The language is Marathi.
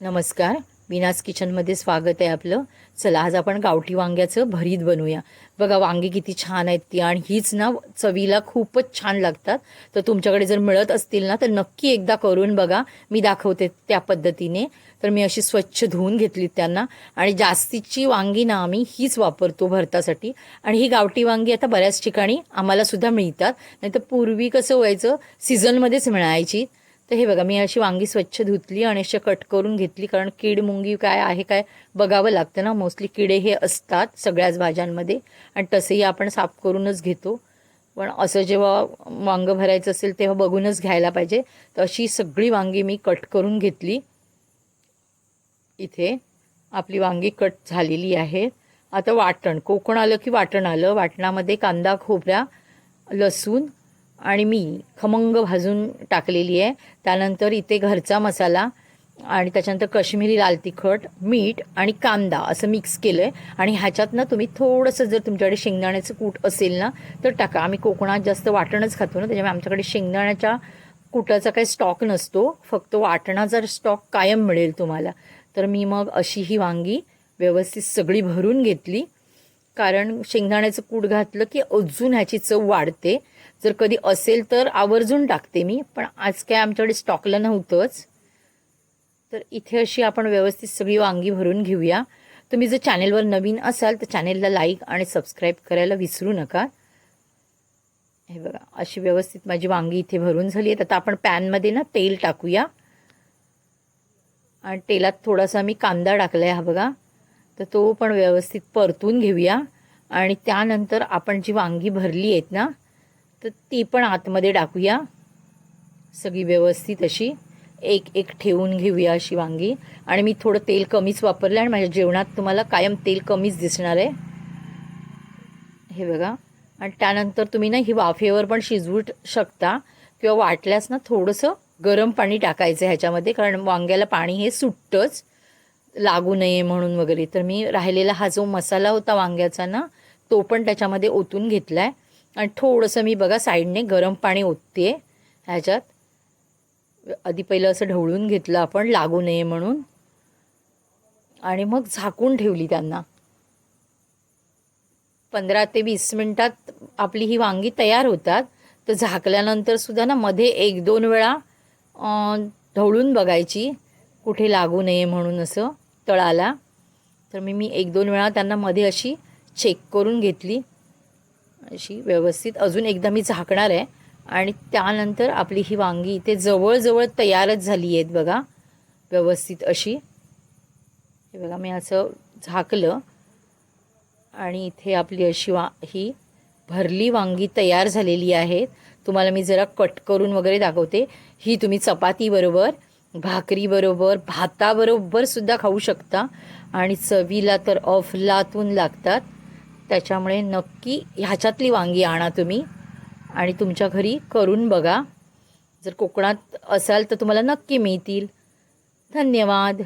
नमस्कार. विनास किचनमध्ये स्वागत आहे आपलं. चला आज आपण गावठी वांग्याचं भरीत बनवूया. बघा वांगी किती छान आहेत ती आणि हीच ना चवीला खूपच छान लागतात. तर तुमच्याकडे जर मिळत असतील ना तर नक्की एकदा करून बघा. मी दाखवते त्या पद्धतीने. तर मी अशी स्वच्छ धुवून घेतली त्यांना. आणि जास्तीची वांगी ना आम्ही हीच वापरतो भरतासाठी. आणि ही गावठी वांगी आता बऱ्याच ठिकाणी आम्हाला सुद्धा मिळतात. नाही तर पूर्वी कसं व्हायचं? सीझनमध्येच मिळायची. तर हे बघा मी अशी वांगी स्वच्छ धुतली आणि अशी कट करून घेतली कारण कीड मुंगी काय आहे काय बघावं लागतं ना. मोस्टली किडे हे असतात सगळ्याच भाज्यांमध्ये आणि तसंही आपण साफ करूनच घेतो. पण असं जेव्हा वांगं भरायचं असेल तेव्हा बघूनच घ्यायला पाहिजे. तर अशी सगळी वांगी मी कट करून घेतली. इथे आपली वांगी कट झालेली आहे. आता वाटण कोकण आलं की वाटण आलं. वाटणामध्ये कांदा खोबऱ्या लसूण आणि मी खमंग भाजून टाकलेली आहे. त्यानंतर इथे घरचा मसाला आणि त्याच्यानंतर कश्मीरी लाल तिखट मीठ आणि कांदा असं मिक्स केलं आहे आणि ह्याच्यात ना तुम्ही थोडंसं जर तुमच्याकडे शेंगदाण्याचं कूट असेल ना तर टाका. आम्ही कोकणात जास्त वाटणच खातो ना त्याच्यामुळे आमच्याकडे शेंगदाण्याच्या कुटाचा काही स्टॉक नसतो. फक्त वाटणाचा स्टॉक कायम मिळेल तुम्हाला. तर मी मग अशी ही वांगी व्यवस्थित सगळी भरून घेतली. कारण शेंगदाण्याचं कूट घातलं की अजून ह्याची चव वाढते. जर कधी असेल तर आवर्जून टाकते मी पण आज काय आमच्याकडे स्टॉकला नव्हतंच. तर इथे अशी आपण व्यवस्थित सगळी वांगी भरून घेऊया. तुम्ही जर चॅनेलवर नवीन असाल तर चॅनेलला लाईक आणि सबस्क्राईब करायला विसरू नका. हे बघा अशी व्यवस्थित माझी वांगी इथे भरून झाली आहेत. आता आपण पॅनमध्ये ना तेल टाकूया. आणि तेलात थोडासा मी कांदा टाकला आहे हा बघा. तर तो पण व्यवस्थित परतून घेऊया. आणि त्यानंतर आपण जी वांगी भरली आहेत ना तर ती पण आतमध्ये टाकूया. सगळी व्यवस्थित अशी. एक एक ठेवून घेऊया अशी वांगी. आणि मी थोडं तेल कमीच वापरलं आणि माझ्या जेवणात तुम्हाला कायम तेल कमीच दिसणार आहे. हे बघा. आणि त्यानंतर तुम्ही ना ही वाफेवर पण शिजवू शकता किंवा वाटल्यास ना थोडंसं गरम पाणी टाकायचं ह्याच्यामध्ये कारण वांग्याला पाणी हे सुटतंच लागू नये म्हणून वगैरे. तर मी राहिलेला हा जो मसाला होता वांग्याचा ना तो पण त्याच्यामध्ये ओतून घेतला आहे आणि थोडंसं मी बघा साईडने गरम पाणी ओतते. ह्याच्यात आधी पहिलं असं ढवळून घेतलं आपण लागू नये म्हणून. आणि मग झाकून ठेवली त्यांना. पंधरा ते वीस मिनटात आपली ही वांगी तयार होतात. तर झाकल्यानंतर सुद्धा ना मध्ये एक दोन वेळा ढवळून बघायची कुठे लागू नये म्हणून असं तळाला. तर मी मी एक दोन वेळा त्यांना मध्ये अशी चेक करून घेतली. अशी व्यवस्थित अजून एकदा मी झाकणार आहे. आणि त्यानंतर आपली ही वांगी इथे जवळजवळ तयारच झाली आहेत बघा. व्यवस्थित अशी. हे बघा मी असं झाकलं. आणि इथे आपली अशी वा ही भरली वांगी तयार झालेली आहेत तुम्हाला मी जरा कट करून वगैरे दाखवते. ही तुम्ही चपातीबरोबर भाकरीबरोबर भाताबरोबर सुद्धा खाऊ शकता. आणि चवीला तर अफलातून लागतात. त्याच्यामुळे नक्की ह्याच्यातली वांगी आणा तुम्ही. आणि तुमच्या घरी करून बघा. जर कोकणात असाल तर तुम्हाला नक्की मिळतील. धन्यवाद.